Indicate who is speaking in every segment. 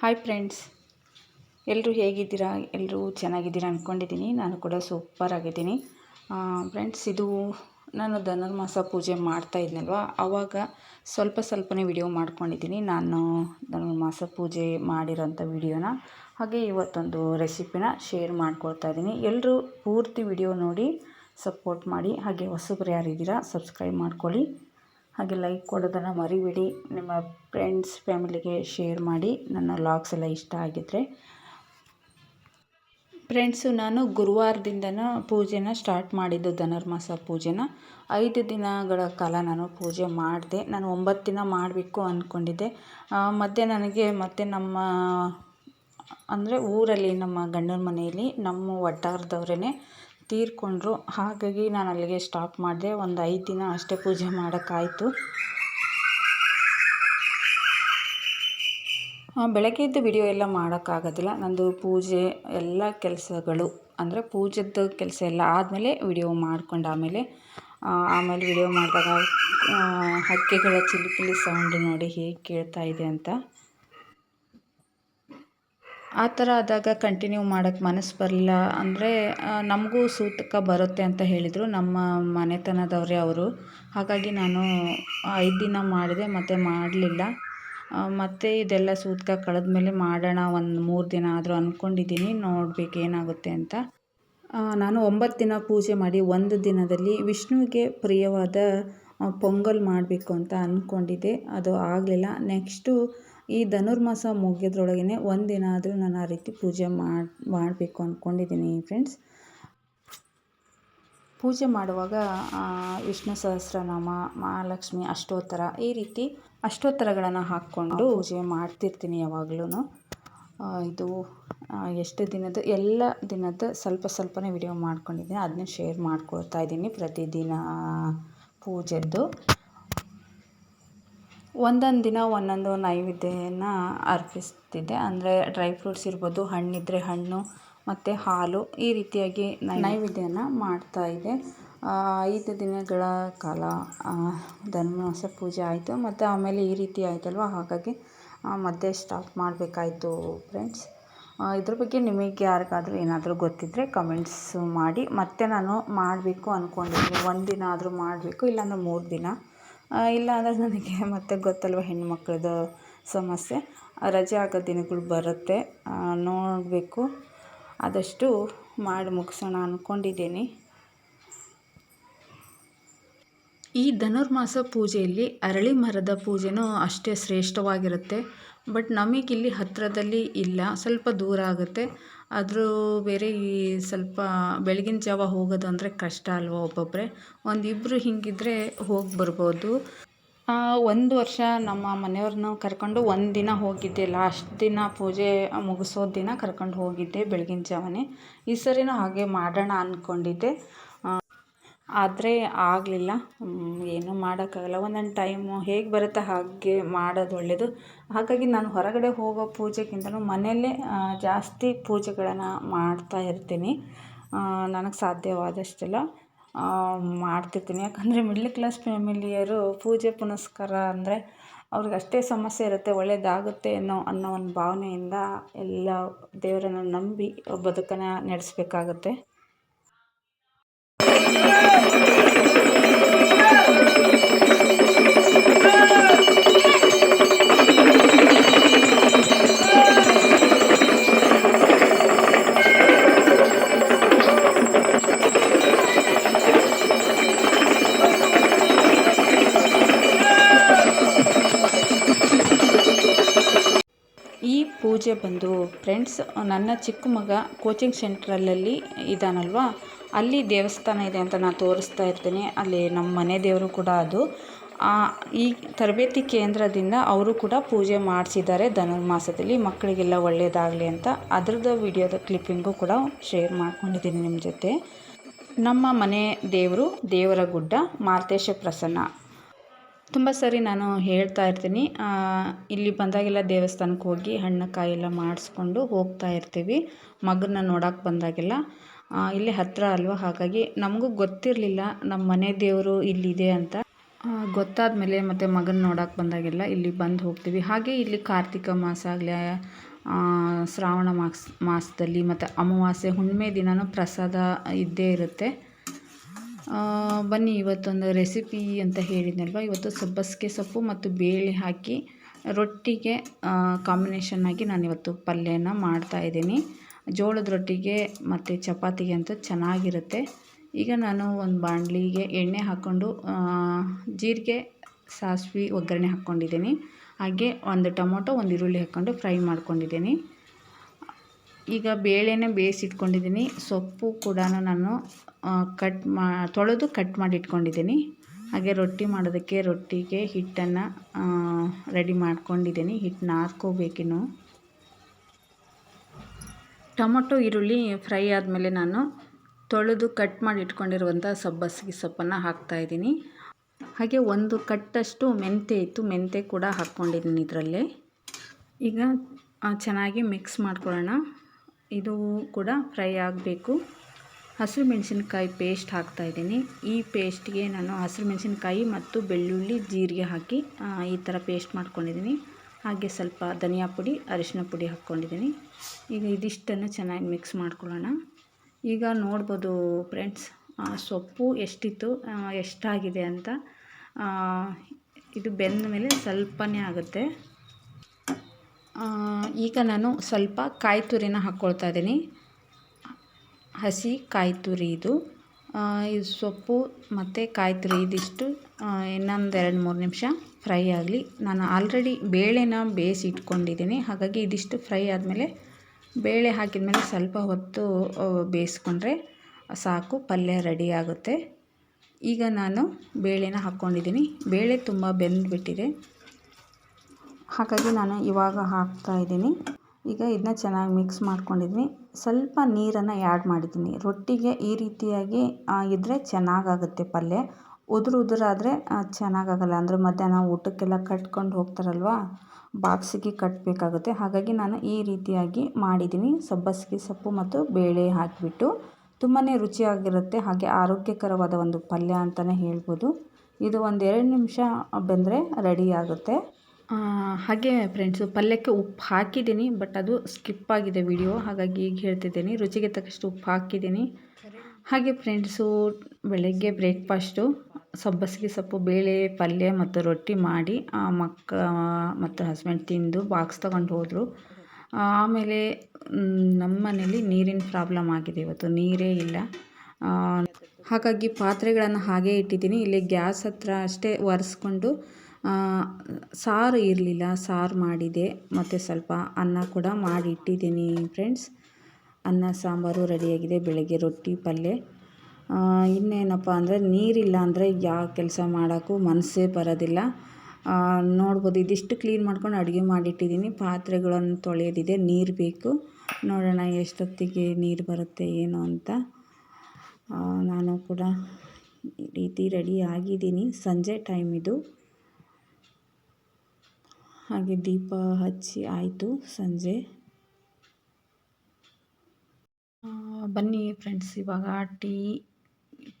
Speaker 1: Hi friends ಎಲ್ಲರೂ ಹೇಗಿದ್ದೀರಾ? ಎಲ್ಲರೂ ಚೆನ್ನಾಗಿದ್ದೀರಾ ಅಂದ್ಕೊಂಡಿದ್ದೀನಿ ನಾನು ಕೂಡ ಸೂಪರ್ ಆಗಿದ್ದೀನಿ. ಫ್ರೆಂಡ್ಸ್ ಇದು ನಾನು ಧನುರ್ಮಾಸ ಪೂಜೆ ಮಾಡ್ತಾ ಇದ್ನಲ್ವ? ಆವಾಗ ಸ್ವಲ್ಪ ಸ್ವಲ್ಪನೇ ವಿಡಿಯೋ ಮಾಡ್ಕೊಂಡಿದ್ದೀನಿ. ನಾನು ಧನುರ್ಮಾಸ ಪೂಜೆ ಮಾಡಿರೋಂಥ ವಿಡಿಯೋನ ಹಾಗೆ ಇವತ್ತೊಂದು ರೆಸಿಪಿನ ಶೇರ್ ಮಾಡ್ಕೊಳ್ತಾ ಇದ್ದೀನಿ. ಎಲ್ಲರೂ ಪೂರ್ತಿ ವಿಡಿಯೋ ನೋಡಿ ಸಪೋರ್ಟ್ ಮಾಡಿ, ಹಾಗೆ ಹೊಸಬ್ರು ಯಾರಿದ್ದೀರಾ ಸಬ್ಸ್ಕ್ರೈಬ್ ಮಾಡ್ಕೊಳ್ಳಿ. ಹಾಗೆ ಲೈಕ್ ಕೊಡೋದನ್ನು ಮರಿಬೇಡಿ. ನಿಮ್ಮ ಫ್ರೆಂಡ್ಸ್ ಫ್ಯಾಮಿಲಿಗೆ ಶೇರ್ ಮಾಡಿ. ನನ್ನ ಲಾಗ್ಸ್ ಎಲ್ಲ ಇಷ್ಟ ಆಗಿದ್ದರೆ ಫ್ರೆಂಡ್ಸು ನಾನು ಗುರುವಾರದಿಂದನ ಪೂಜೆನ ಸ್ಟಾರ್ಟ್ ಮಾಡಿದ್ದು ಧನುರ್ಮಾಸ ಪೂಜೆನ. ಐದು ದಿನಗಳ ಕಾಲ ನಾನು ಪೂಜೆ ಮಾಡಿದೆ. ನಾನು ಒಂಬತ್ತು ದಿನ ಮಾಡಬೇಕು ಅಂದ್ಕೊಂಡಿದ್ದೆ ಮತ್ತು ನನಗೆ ಮತ್ತು ನಮ್ಮ, ಅಂದರೆ ಊರಲ್ಲಿ ನಮ್ಮ ಗಂಡನ ಮನೆಯಲ್ಲಿ ನಮ್ಮ ವಟ್ಟಾರದವ್ರೇ ತೀರ್ಕೊಂಡ್ರು. ಹಾಗಾಗಿ ನಾನು ಅಲ್ಲಿಗೆ ಸ್ಟಾಪ್ ಮಾಡಿದೆ. ಒಂದು ಐದು ದಿನ ಅಷ್ಟೇ ಪೂಜೆ ಮಾಡೋಕ್ಕಾಯ್ತು. ಬೆಳಗ್ಗೆದ್ದು ವಿಡಿಯೋ ಎಲ್ಲ ಮಾಡೋಕ್ಕಾಗೋದಿಲ್ಲ. ನಂದು ಪೂಜೆ ಎಲ್ಲ ಕೆಲಸಗಳು, ಅಂದರೆ ಪೂಜೆದ್ದು ಕೆಲಸ ಎಲ್ಲ ಆದಮೇಲೆ ವಿಡಿಯೋ ಮಾಡ್ಕೊಂಡು ಆಮೇಲೆ ಆಮೇಲೆ ವಿಡಿಯೋ ಮಾಡಿದಾಗ ಹಕ್ಕಿಗಳ ಚಿಲಿಪಿಲಿ ಸೌಂಡ್ ನೋಡಿ ಹೇಗೆ ಕೇಳ್ತಾ ಇದೆ ಅಂತ. ಆ ಥರ ಆದಾಗ ಕಂಟಿನ್ಯೂ ಮಾಡೋಕ್ಕೆ ಮನಸ್ಸು ಬರಲಿಲ್ಲ ಅಂದರೆ ನಮಗೂ ಸೂತಕ ಬರುತ್ತೆ ಅಂತ ಹೇಳಿದರು ನಮ್ಮ ಮನೆತನದವರೇ ಅವರು. ಹಾಗಾಗಿ ನಾನು ಐದು ದಿನ ಮಾಡಿದೆ, ಮತ್ತು ಮಾಡಲಿಲ್ಲ. ಮತ್ತು ಇದೆಲ್ಲ ಸೂತಕ ಕಳೆದ್ಮೇಲೆ ಮಾಡೋಣ, ಒಂದು ಮೂರು ದಿನ ಆದರೂ ಅಂದ್ಕೊಂಡಿದ್ದೀನಿ ನೋಡ್ಬೇಕು ಏನಾಗುತ್ತೆ ಅಂತ. ನಾನು ಒಂಬತ್ತು ದಿನ ಪೂಜೆ ಮಾಡಿ ಒಂದು ದಿನದಲ್ಲಿ ವಿಷ್ಣುವಿಗೆ ಪ್ರಿಯವಾದ ಪೊಂಗಲ್ ಮಾಡಬೇಕು ಅಂತ ಅಂದ್ಕೊಂಡಿದ್ದೆ ಅದು ಆಗಲಿಲ್ಲ. ನೆಕ್ಸ್ಟು ಈ ಧನುರ್ಮಾಸ ಮುಗಿಯೋದ್ರೊಳಗೇ ಒಂದಿನ ದಿನ ಆದರೂ ನಾನು ಆ ರೀತಿ ಪೂಜೆ ಮಾಡಿ, ಮಾಡಬೇಕು ಅಂದ್ಕೊಂಡಿದ್ದೀನಿ ಫ್ರೆಂಡ್ಸ್ ಪೂಜೆ ಮಾಡುವಾಗ ವಿಷ್ಣು ಸಹಸ್ರನಾಮ, ಮಹಾಲಕ್ಷ್ಮಿ, ಅಷ್ಟೋತ್ತರ ಈ ರೀತಿ ಅಷ್ಟೋತ್ತರಗಳನ್ನು ಹಾಕ್ಕೊಂಡು ಪೂಜೆ ಮಾಡ್ತಿರ್ತೀನಿ ಯಾವಾಗಲೂ ಇದು ಎಷ್ಟು ದಿನದ ಎಲ್ಲ ದಿನದ ಸ್ವಲ್ಪ ಸ್ವಲ್ಪನೇ ವಿಡಿಯೋ ಮಾಡ್ಕೊಂಡಿದ್ದೀನಿ. ಅದನ್ನ ಶೇರ್ ಮಾಡ್ಕೊಳ್ತಾ ಇದ್ದೀನಿ ಪ್ರತಿದಿನ ಪೂಜೆದ್ದು. ಒಂದೊಂದು ದಿನ ಒಂದೊಂದು ನೈವೇದ್ಯನ ಅರ್ಪಿಸ್ತಿದ್ದೆ. ಅಂದರೆ ಡ್ರೈ ಫ್ರೂಟ್ಸ್ ಇರ್ಬೋದು ಹಣ್ಣಿದ್ದರೆ ಹಣ್ಣು ಮತ್ತು ಹಾಲು ಈ ರೀತಿಯಾಗಿ ನೈವೇದ್ಯನ ಮಾಡ್ತಾಯಿದ್ದೆ ಐದು ದಿನಗಳ ಕಾಲ ಧನುರ್ಮಾಸ ಪೂಜೆ ಆಯಿತು. ಮತ್ತು ಆಮೇಲೆ ಈ ರೀತಿ ಆಯಿತಲ್ವ? ಹಾಗಾಗಿ ಮತ್ತೆ ಸ್ಟಾಪ್ ಮಾಡಬೇಕಾಯ್ತು ಫ್ರೆಂಡ್ಸ್ ಇದ್ರ ಬಗ್ಗೆ ನಿಮಗೆ ಯಾರಿಗಾದರೂ ಏನಾದರೂ ಗೊತ್ತಿದ್ದರೆ ಕಮೆಂಟ್ಸ್ ಮಾಡಿ. ಮತ್ತೆ ನಾನು ಮಾಡಬೇಕು ಅಂದ್ಕೊಂಡಿದ್ದೀನಿ ಒಂದು ದಿನ ಆದರೂ ಮಾಡಬೇಕು, ಇಲ್ಲಾಂದರೆ ಮೂರು ದಿನ. ಇಲ್ಲ ಅಂದರೆ ನನಗೆ ಮತ್ತೆ ಗೊತ್ತಲ್ವ ಹೆಣ್ಮಕ್ಳದ್ದು ಸಮಸ್ಯೆ. ರಜೆ ಆಗೋ ದಿನಗಳು ಬರುತ್ತೆ. ನೋಡಬೇಕು. ಆದಷ್ಟು ಮಾಡಿ ಮುಗಿಸೋಣ ಅಂದ್ಕೊಂಡಿದ್ದೀನಿ ಈ ಧನುರ್ಮಾಸ ಪೂಜೆಯಲ್ಲಿ ಅರಳಿ ಮರದ ಪೂಜೆನೂ ಅಷ್ಟೇ ಶ್ರೇಷ್ಠವಾಗಿರುತ್ತೆ. ಬಟ್ ನಮಗಿಲ್ಲಿ ಹತ್ತಿರದಲ್ಲಿ ಇಲ್ಲ. ಸ್ವಲ್ಪ ದೂರ ಆಗುತ್ತೆ. ಆದರೂ ಬೇರೆ ಈ ಸ್ವಲ್ಪ ಬೆಳಗಿನ ಜಾವ ಹೋಗೋದು ಅಂದರೆ ಕಷ್ಟ ಅಲ್ವ ಒಬ್ಬೊಬ್ಬರೇ ಒಂದಿಬ್ಬರು ಹಿಂಗಿದ್ರೆ ಹೋಗಿ ಬರ್ಬೋದು. ಒಂದು ವರ್ಷ ನಮ್ಮ ಮನೆಯವ್ರನ್ನ ಕರ್ಕೊಂಡು ಒಂದು ದಿನ ಹೋಗಿದ್ದೆ. ಲಾಸ್ಟ್ ದಿನ ಪೂಜೆ ಮುಗಿಸೋ ದಿನ ಕರ್ಕೊಂಡು ಹೋಗಿದ್ದೆ ಬೆಳಗಿನ ಜಾವನೇ. ಈ ಸರಿನೂ ಹಾಗೆ ಮಾಡೋಣ ಅಂದ್ಕೊಂಡಿದ್ದೆ ಆದರೆ ಆಗಲಿಲ್ಲ. ಏನೂ ಮಾಡೋಕ್ಕಾಗಲ್ಲ. ಒಂದೊಂದು ಟೈಮು ಹೇಗೆ ಬರುತ್ತೆ ಹಾಗೆ ಮಾಡೋದು ಒಳ್ಳೆಯದು ಹಾಗಾಗಿ ನಾನು ಹೊರಗಡೆ ಹೋಗೋ ಪೂಜೆಗಿಂತಲೂ ಮನೆಯಲ್ಲೇ ಜಾಸ್ತಿ ಪೂಜೆಗಳನ್ನು ಮಾಡ್ತಾ ಇರ್ತೀನಿ. ನನಗೆ ಸಾಧ್ಯವಾದಷ್ಟೆಲ್ಲ ಮಾಡ್ತಿರ್ತೀನಿ. ಯಾಕಂದರೆ ಮಿಡ್ಲ್ ಕ್ಲಾಸ್ ಫ್ಯಾಮಿಲಿಯರು ಪೂಜೆ ಪುನಸ್ಕಾರ ಅಂದರೆ ಅವ್ರಿಗೆ ಅಷ್ಟೇ ಸಮಸ್ಯೆ ಇರುತ್ತೆ ಒಳ್ಳೆಯದಾಗುತ್ತೆ ಅನ್ನೋ ಅನ್ನೋ ಒಂದು ಭಾವನೆಯಿಂದ ಎಲ್ಲ ದೇವರನ್ನು ನಂಬಿ ಬದುಕನ್ನು ನಡೆಸಬೇಕಾಗತ್ತೆ. ಪೂಜೆ ಬಂದು ಫ್ರೆಂಡ್ಸ್ ನನ್ನ ಚಿಕ್ಕ ಮಗ ಕೋಚಿಂಗ್ ಸೆಂಟ್ರಲ್ಲಲ್ಲಿ ಇದ್ದಾನಲ್ವ? ಅಲ್ಲಿ ದೇವಸ್ಥಾನ ಇದೆ ಅಂತ ನಾನು ತೋರಿಸ್ತಾ ಇರ್ತೀನಿ. ಅಲ್ಲಿ ನಮ್ಮ ಮನೆ ದೇವರು ಕೂಡ ಅದು. ಈ ತರಬೇತಿ ಕೇಂದ್ರದಿಂದ ಅವರು ಕೂಡ ಪೂಜೆ ಮಾಡಿಸಿದ್ದಾರೆ ಧನುರ್ಮಾಸದಲ್ಲಿ. ಮಕ್ಕಳಿಗೆಲ್ಲ ಒಳ್ಳೆಯದಾಗಲಿ ಅಂತ ಅದ್ರದ್ದು ವಿಡಿಯೋದ ಕ್ಲಿಪ್ಪಿಂಗು ಕೂಡ ಶೇರ್ ಮಾಡ್ಕೊಂಡಿದ್ದೀನಿ ನಿಮ್ಮ ಜೊತೆ. ನಮ್ಮ ಮನೆ ದೇವರು ದೇವರ ಗುಡ್ಡ ಮಾರ್ತೇಶ ಪ್ರಸನ್ನ. ತುಂಬ ಸರಿ ನಾನು ಹೇಳ್ತಾ ಇರ್ತೀನಿ. ಇಲ್ಲಿ ಬಂದಾಗೆಲ್ಲ ದೇವಸ್ಥಾನಕ್ಕೆ ಹೋಗಿ ಹಣ್ಣು ಕಾಯಿ ಎಲ್ಲ ಮಾಡಿಸ್ಕೊಂಡು ಹೋಗ್ತಾ ಇರ್ತೀವಿ. ಮಗನ್ನ ನೋಡೋಕೆ ಬಂದಾಗೆಲ್ಲ. ಇಲ್ಲಿ ಹತ್ತಿರ ಅಲ್ವಾ? ಹಾಗಾಗಿ ನಮಗೂ ಗೊತ್ತಿರಲಿಲ್ಲ ನಮ್ಮ ಮನೆ ದೇವರು ಇಲ್ಲಿದೆ ಅಂತ. ಗೊತ್ತಾದ ಮೇಲೆ ಮತ್ತು ಮಗನ ನೋಡೋಕೆ ಬಂದಾಗೆಲ್ಲ ಇಲ್ಲಿ ಬಂದು ಹೋಗ್ತೀವಿ. ಹಾಗೆ ಇಲ್ಲಿ ಕಾರ್ತಿಕ ಮಾಸ ಆಗಲಿ ಶ್ರಾವಣ ಮಾಸ, ಮಾಸದಲ್ಲಿ ಮತ್ತು ಅಮಾವಾಸ್ಯೆ ಹುಣ್ಣಿಮೆ ದಿನವೂ ಪ್ರಸಾದ ಇದ್ದೇ ಇರುತ್ತೆ. ಬನ್ನಿ, ಇವತ್ತೊಂದು ರೆಸಿಪಿ ಅಂತ ಹೇಳಿದ್ನಲ್ವ? ಇವತ್ತು ಸಬ್ಬಸಿಗೆ ಸೊಪ್ಪು ಮತ್ತು ಬೇಳೆ ಹಾಕಿ ರೊಟ್ಟಿಗೆ ಕಾಂಬಿನೇಷನ್ ಆಗಿ ನಾನು ಇವತ್ತು ಪಲ್ಯನ ಮಾಡ್ತಾಯಿದ್ದೀನಿ ಜೋಳದ ರೊಟ್ಟಿಗೆ ಮತ್ತು ಚಪಾತಿಗೆ ಅಂತೂ ಚೆನ್ನಾಗಿರುತ್ತೆ. ಈಗ ನಾನು ಒಂದು ಬಾಣಲಿಗೆ ಎಣ್ಣೆ ಹಾಕ್ಕೊಂಡು ಜೀರಿಗೆ, ಸಾಸಿವೆ, ಒಗ್ಗರಣೆ ಹಾಕ್ಕೊಂಡಿದ್ದೀನಿ. ಹಾಗೆ ಒಂದು ಟೊಮೊಟೊ, ಒಂದು ಈರುಳ್ಳಿ ಹಾಕ್ಕೊಂಡು ಫ್ರೈ ಮಾಡ್ಕೊಂಡಿದ್ದೀನಿ. ಈಗ ಬೇಳೆನೇ ಬೇಯಿಸಿಟ್ಕೊಂಡಿದ್ದೀನಿ. ಸೊಪ್ಪು ಕೂಡ ನಾನು ಕಟ್ ಮಾ, ತೊಳೆದು ಕಟ್ ಮಾಡಿ ಇಟ್ಕೊಂಡಿದ್ದೀನಿ ಹಾಗೆ ರೊಟ್ಟಿ ಮಾಡೋದಕ್ಕೆ ರೊಟ್ಟಿಗೆ ಹಿಟ್ಟನ್ನು ರೆಡಿ ಮಾಡ್ಕೊಂಡಿದ್ದೀನಿ. ಹಿಟ್ಟು ನಾದ್ಕೋಬೇಕಿನ್ನು. ಟೊಮೊಟೊ, ಈರುಳ್ಳಿ ಫ್ರೈ ಆದಮೇಲೆ ನಾನು ತೊಳೆದು ಕಟ್ ಮಾಡಿ ಇಟ್ಕೊಂಡಿರುವಂಥ ಸಬ್ಬಸಿಗೆ ಸೊಪ್ಪನ್ನು ಹಾಕ್ತಾಯಿದ್ದೀನಿ ಹಾಗೆ ಒಂದು ಕಟ್ಟಷ್ಟು ಮೆಂತ್ಯ ಇತ್ತು. ಮೆಂತ್ಯ ಕೂಡ ಹಾಕ್ಕೊಂಡಿದ್ದೀನಿ ಇದರಲ್ಲೇ. ಈಗ ಚೆನ್ನಾಗಿ ಮಿಕ್ಸ್ ಮಾಡ್ಕೊಳ್ಳೋಣ. ಇದು ಕೂಡ ಫ್ರೈ ಆಗಬೇಕು. ಹಸಿರು ಮೆಣಸಿನ್ಕಾಯಿ ಪೇಸ್ಟ್ ಹಾಕ್ತಾಯಿದ್ದೀನಿ ಈ ಪೇಸ್ಟ್ಗೆ ನಾನು ಹಸಿರು ಮೆಣಸಿನ್ಕಾಯಿ ಮತ್ತು ಬೆಳ್ಳುಳ್ಳಿ, ಜೀರಿಗೆ ಹಾಕಿ ಈ ಥರ ಪೇಸ್ಟ್ ಮಾಡ್ಕೊಂಡಿದ್ದೀನಿ. ಹಾಗೆ ಸ್ವಲ್ಪ ಧನಿಯಾ ಪುಡಿ ಅರಿಶಿನ ಪುಡಿ ಹಾಕ್ಕೊಂಡಿದ್ದೀನಿ. ಈಗ ಇದಿಷ್ಟನ್ನು ಚೆನ್ನಾಗಿ ಮಿಕ್ಸ್ ಮಾಡ್ಕೊಳ್ಳೋಣ. ಈಗ ನೋಡ್ಬೋದು ಫ್ರೆಂಡ್ಸ್ ಸೊಪ್ಪು ಎಷ್ಟಿತ್ತು ಎಷ್ಟಾಗಿದೆ ಅಂತ. ಇದು ಬೆಂದ ಮೇಲೆ ಸ್ವಲ್ಪನೇ ಆಗುತ್ತೆ. ಈಗ ನಾನು ಸ್ವಲ್ಪ ಕಾಯಿ ತುರಿನ ಹಾಕ್ಕೊಳ್ತಾ ಇದ್ದೀನಿ. ಹಸಿ ಕಾಯಿ ತುರಿ ಇದು ಇದು ಸೊಪ್ಪು ಮತ್ತು ಕಾಯಿ ತುರಿ ಇದಿಷ್ಟು ಇನ್ನೊಂದು ಎರಡು ಮೂರು ನಿಮಿಷ ಫ್ರೈ ಆಗಲಿ. ನಾನು ಆಲ್ರೆಡಿ ಬೇಳೆನ ಬೇಯಿಸಿ ಇಟ್ಕೊಂಡಿದ್ದೀನಿ. ಹಾಗಾಗಿ ಇದಿಷ್ಟು ಫ್ರೈ ಆದಮೇಲೆ ಬೇಳೆ ಹಾಕಿದ ಮೇಲೆ ಸ್ವಲ್ಪ ಹೊತ್ತು ಬೇಯಿಸ್ಕೊಂಡ್ರೆ ಸಾಕು, ಪಲ್ಯ ರೆಡಿ ಆಗುತ್ತೆ. ಈಗ ನಾನು ಬೇಳೆನ ಹಾಕ್ಕೊಂಡಿದ್ದೀನಿ ಬೇಳೆ ತುಂಬ ಬೆಂದುಬಿಟ್ಟಿದೆ. ಹಾಗಾಗಿ ನಾನು ಇವಾಗ ಹಾಕ್ತಾಯಿದ್ದೀನಿ ಈಗ ಇದನ್ನ ಚೆನ್ನಾಗಿ ಮಿಕ್ಸ್ ಮಾಡ್ಕೊಂಡಿದ್ದೀನಿ ಸ್ವಲ್ಪ ನೀರನ್ನು ಆ್ಯಡ್ ಮಾಡಿದ್ದೀನಿ. ರೊಟ್ಟಿಗೆ ಈ ರೀತಿಯಾಗಿ ಇದ್ದರೆ ಚೆನ್ನಾಗಾಗುತ್ತೆ ಪಲ್ಯ. ಉದುರು ಉದುರಾದರೆ ಚೆನ್ನಾಗಾಗಲ್ಲ. ಅಂದರೆ ಮಧ್ಯಾಹ್ನ ಊಟಕ್ಕೆಲ್ಲ ಕಟ್ಕೊಂಡು ಹೋಗ್ತಾರಲ್ವ? ಬಾಕ್ಸಿಗೆ ಕಟ್ಟಬೇಕಾಗುತ್ತೆ ಹಾಗಾಗಿ ನಾನು ಈ ರೀತಿಯಾಗಿ ಮಾಡಿದ್ದೀನಿ. ಸಬ್ಬಸಿಗೆ ಸೊಪ್ಪು ಮತ್ತು ಬೇಳೆ ಹಾಕಿಬಿಟ್ಟು. ತುಂಬಾ ರುಚಿಯಾಗಿರುತ್ತೆ. ಹಾಗೆ ಆರೋಗ್ಯಕರವಾದ ಒಂದು ಪಲ್ಯ ಅಂತಲೇ ಹೇಳ್ಬೋದು. ಇದು ಒಂದು ಎರಡು ನಿಮಿಷ ಬೆಂದರೆ ರೆಡಿ ಆಗುತ್ತೆ. ಹಾಗೆ ಫ್ರೆಂಡ್ಸು ಪಲ್ಯಕ್ಕೆ ಉಪ್ಪು ಹಾಕಿದ್ದೀನಿ ಬಟ್ ಅದು ಸ್ಕಿಪ್ ಆಗಿದೆ ವಿಡಿಯೋ ಹಾಗಾಗಿ ಈಗ ಹೇಳ್ತಿದ್ದೀನಿ. ರುಚಿಗೆ ತಕ್ಕಷ್ಟು ಉಪ್ಪು ಹಾಕಿದ್ದೀನಿ. ಹಾಗೆ ಫ್ರೆಂಡ್ಸು ಬೆಳಗ್ಗೆ ಬ್ರೇಕ್ಫಾಸ್ಟು ಸಬ್ಬಸಿಗೆ ಸೊಪ್ಪು, ಬೇಳೆ, ಪಲ್ಯ ಮತ್ತು ರೊಟ್ಟಿ ಮಾಡಿ ಮಕ್ಕ, ಮತ್ತು ಹಸ್ಬೆಂಡ್ ತಿಂದು ಬಾಕ್ಸ್ ತೊಗೊಂಡು ಹೋದರು. ಆಮೇಲೆ ನಮ್ಮ ಮನೇಲಿ ನೀರಿನ ಪ್ರಾಬ್ಲಮ್ ಆಗಿದೆ ಇವತ್ತು. ನೀರೇ ಇಲ್ಲ. ಹಾಗಾಗಿ ಪಾತ್ರೆಗಳನ್ನು ಹಾಗೆ ಇಟ್ಟಿದ್ದೀನಿ. ಇಲ್ಲಿ ಗ್ಯಾಸ್ ಹತ್ರ ಅಷ್ಟೇ ಒರೆಸ್ಕೊಂಡು ಸಾರು ಇರಲಿಲ್ಲ, ಸಾರು ಮಾಡಿದೆ. ಮತ್ತು ಸ್ವಲ್ಪ ಅನ್ನ ಕೂಡ ಮಾಡಿ ಇಟ್ಟಿದ್ದೀನಿ ಫ್ರೆಂಡ್ಸ್ ಅನ್ನ, ಸಾಂಬಾರು ರೆಡಿಯಾಗಿದೆ ಬೆಳಗ್ಗೆ ರೊಟ್ಟಿ, ಪಲ್ಯ. ಇನ್ನೇನಪ್ಪ ಅಂದರೆ ನೀರಿಲ್ಲ ಅಂದರೆ ಯಾವ ಕೆಲಸ ಮಾಡೋಕ್ಕೂ ಮನಸ್ಸೇ ಬರೋದಿಲ್ಲ. ನೋಡ್ಬೋದು, ಇದಿಷ್ಟು ಕ್ಲೀನ್ ಮಾಡ್ಕೊಂಡು ಅಡುಗೆ ಮಾಡಿಟ್ಟಿದ್ದೀನಿ. ಪಾತ್ರೆಗಳನ್ನು ತೊಳೆಯೋದಿದೆ ನೀರು ಬೇಕು. ನೋಡೋಣ ಎಷ್ಟೊತ್ತಿಗೆ ನೀರು ಬರುತ್ತೆ, ಏನು ಅಂತ. ನಾನು ಕೂಡ ರೀತಿ ರೆಡಿ ಆಗಿದ್ದೀನಿ. ಸಂಜೆ ಟೈಮ್ ಇದು. ಹಾಗೆ ದೀಪ ಹಚ್ಚಿ ಆಯಿತು ಸಂಜೆ. ಬನ್ನಿ ಫ್ರೆಂಡ್ಸ್ ಇವಾಗ ಟೀ,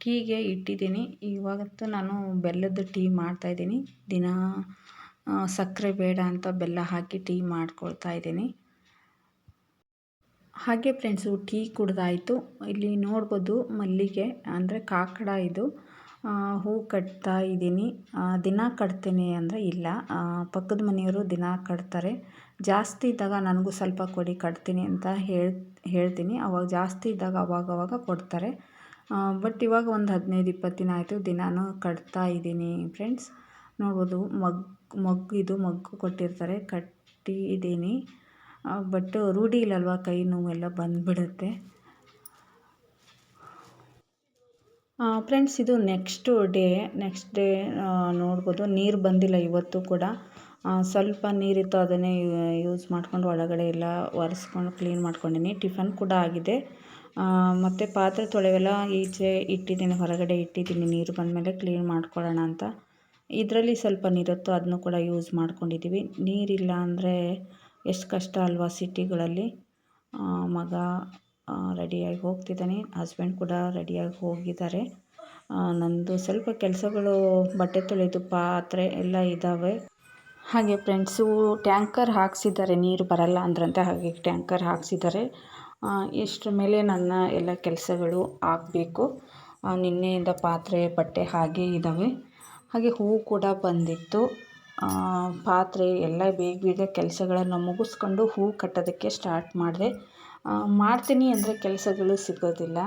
Speaker 1: ಟೀಗೆ ಇಟ್ಟಿದ್ದೀನಿ. ಇವಾಗಂತೂ ನಾನು ಬೆಲ್ಲದ ಟೀ ಮಾಡ್ತಾಯಿದ್ದೀನಿ ದಿನ ಸಕ್ಕರೆ ಬೇಡ ಅಂತ ಬೆಲ್ಲ ಹಾಕಿ ಟೀ ಮಾಡ್ಕೊಳ್ತಾ ಇದ್ದೀನಿ. ಹಾಗೆ ಫ್ರೆಂಡ್ಸು ಟೀ ಕುಡ್ದಾಯಿತು. ಇಲ್ಲಿ ನೋಡ್ಬೋದು ಮಲ್ಲಿಗೆ, ಅಂದರೆ ಕಾಕಡ ಇದು. ಹೂ ಕಟ್ತಾ ಇದ್ದೀನಿ. ದಿನ ಕಟ್ತೀನಿ ಅಂದರೆ ಇಲ್ಲ. ಪಕ್ಕದ ಮನೆಯವರು ದಿನ ಕಟ್ತಾರೆ. ಜಾಸ್ತಿ ಇದ್ದಾಗ ನನಗೂ ಸ್ವಲ್ಪ ಕೊಡಿ ಕಟ್ತೀನಿ ಅಂತ ಹೇಳಿ, ಹೇಳ್ತೀನಿ. ಅವಾಗ ಜಾಸ್ತಿ ಇದ್ದಾಗ ಅವಾಗವಾಗ ಕೊಡ್ತಾರೆ. ಬಟ್ ಇವಾಗ ಒಂದು ಹದಿನೈದು, ಇಪ್ಪತ್ತು ದಿನ ಆಯಿತು ದಿನಾನು ಕಟ್ತಾ ಇದ್ದೀನಿ ಫ್ರೆಂಡ್ಸ್. ನೋಡ್ಬೋದು ಮಗ್ ಮಗ್ಗು ಇದು ಮಗ್ಗು ಕೊಟ್ಟಿರ್ತಾರೆ, ಕಟ್ಟಿದ್ದೀನಿ. ಬಟ್ ರೂಢಿ ಇಲ್ಲಲ್ವ ಕೈ ನೋವೆಲ್ಲ ಬಂದುಬಿಡುತ್ತೆ. ಫ್ರೆಂಡ್ಸ್ ಇದು ನೆಕ್ಸ್ಟ್ ಡೇ ನೆಕ್ಸ್ಟ್ ಡೇ ನೋಡ್ಬೋದು. ನೀರು ಬಂದಿಲ್ಲ ಇವತ್ತು ಕೂಡ. ಸ್ವಲ್ಪ ನೀರಿತ್ತು, ಅದನ್ನೇ ಯೂಸ್ ಮಾಡ್ಕೊಂಡು ಒಳಗಡೆ ಎಲ್ಲ ಒರೆಸ್ಕೊಂಡು ಕ್ಲೀನ್ ಮಾಡ್ಕೊಂಡಿನಿ. ಟಿಫನ್ ಕೂಡ ಆಗಿದೆ. ಮತ್ತು ಪಾತ್ರೆ ತೊಳೆವೆಲ್ಲ ಈಚೆ ಇಟ್ಟಿದ್ದೀನಿ, ಹೊರಗಡೆ ಇಟ್ಟಿದ್ದೀನಿ. ನೀರು ಬಂದಮೇಲೆ ಕ್ಲೀನ್ ಮಾಡ್ಕೊಳ್ಳೋಣ ಅಂತ. ಇದರಲ್ಲಿ ಸ್ವಲ್ಪ ನೀರಿತ್ತು ಅದನ್ನು ಕೂಡ ಯೂಸ್ ಮಾಡ್ಕೊಂಡಿದ್ದೀವಿ ನೀರಿಲ್ಲ ಅಂದರೆ ಎಷ್ಟು ಕಷ್ಟ ಅಲ್ವಾ ಸಿಟಿಗಳಲ್ಲಿ ಮಗ ರೆಡಿಯಾಗಿ ಹೋಗ್ತಿದ್ದಾನೆ. ಹಸ್ಬೆಂಡ್ ಕೂಡ ರೆಡಿಯಾಗಿ ಹೋಗಿದ್ದಾರೆ. ನನ್ನದು ಸ್ವಲ್ಪ ಕೆಲಸಗಳು ಬಟ್ಟೆ ತೊಳೆದು ಪಾತ್ರೆ ಎಲ್ಲ ಇದ್ದಾವೆ ಹಾಗೆ ಫ್ರೆಂಡ್ಸು ಟ್ಯಾಂಕರ್ ಹಾಕ್ಸಿದ್ದಾರೆ. ನೀರು ಬರಲ್ಲ ಅಂದ್ರಂತೆ, ಹಾಗೆ ಟ್ಯಾಂಕರ್ ಹಾಕ್ಸಿದ್ದಾರೆ. ಇಷ್ಟರ ಮೇಲೆ ನನ್ನ ಎಲ್ಲ ಕೆಲಸಗಳು ಆಗಬೇಕು. ನಿನ್ನೆಯಿಂದ ಪಾತ್ರೆ, ಬಟ್ಟೆ ಹಾಗೆ ಇದ್ದಾವೆ ಹಾಗೆ ಹೂವು ಕೂಡ ಬಂದಿತ್ತು. ಪಾತ್ರೆ ಎಲ್ಲ ಬೇಗ ಬೇಗ ಕೆಲಸಗಳನ್ನು ಮುಗಿಸ್ಕೊಂಡು ಹೂವು ಕಟ್ಟೋದಕ್ಕೆ ಸ್ಟಾರ್ಟ್ ಮಾಡಿದೆ. ಮಾಡ್ತೀನಿ ಅಂದರೆ ಕೆಲಸಗಳು ಸಿಗೋದಿಲ್ಲ.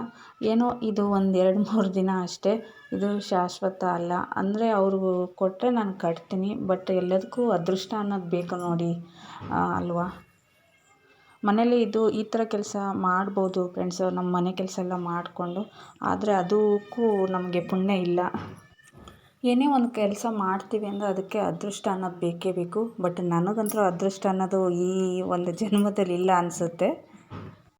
Speaker 1: ಏನೋ ಇದು ಒಂದು ಎರಡು ಮೂರು ದಿನ ಅಷ್ಟೇ. ಇದು ಶಾಶ್ವತ ಅಲ್ಲ. ಅಂದರೆ ಅವರು ಕೊಟ್ಟರೆ ನಾನು ಕಟ್ತೀನಿ, ಬಟ್ ಎಲ್ಲದಕ್ಕೂ ಅದೃಷ್ಟ ಅನ್ನೋದು ಬೇಕು ನೋಡಿ ಅಲ್ವಾ? ಮನೇಲಿ ಇದು ಈ ಥರ ಕೆಲಸ ಮಾಡ್ಬೋದು ಫ್ರೆಂಡ್ಸು ನಮ್ಮ ಮನೆ ಕೆಲಸ ಎಲ್ಲ ಮಾಡಿಕೊಂಡು, ಆದರೆ ಅದಕ್ಕೂ ನಮಗೆ ಪುಣ್ಯ ಇಲ್ಲ. ಏನೇ ಒಂದು ಕೆಲಸ ಮಾಡ್ತೀವಿ ಅಂದರೆ ಅದಕ್ಕೆ ಅದೃಷ್ಟ ಅನ್ನೋದು ಬೇಕೇ ಬೇಕು. ಬಟ್ ನನಗಂತೂ ಅದೃಷ್ಟ ಅನ್ನೋದು ಈ ಒಂದು ಜನ್ಮದಲ್ಲಿ ಇಲ್ಲ ಅನಿಸುತ್ತೆ.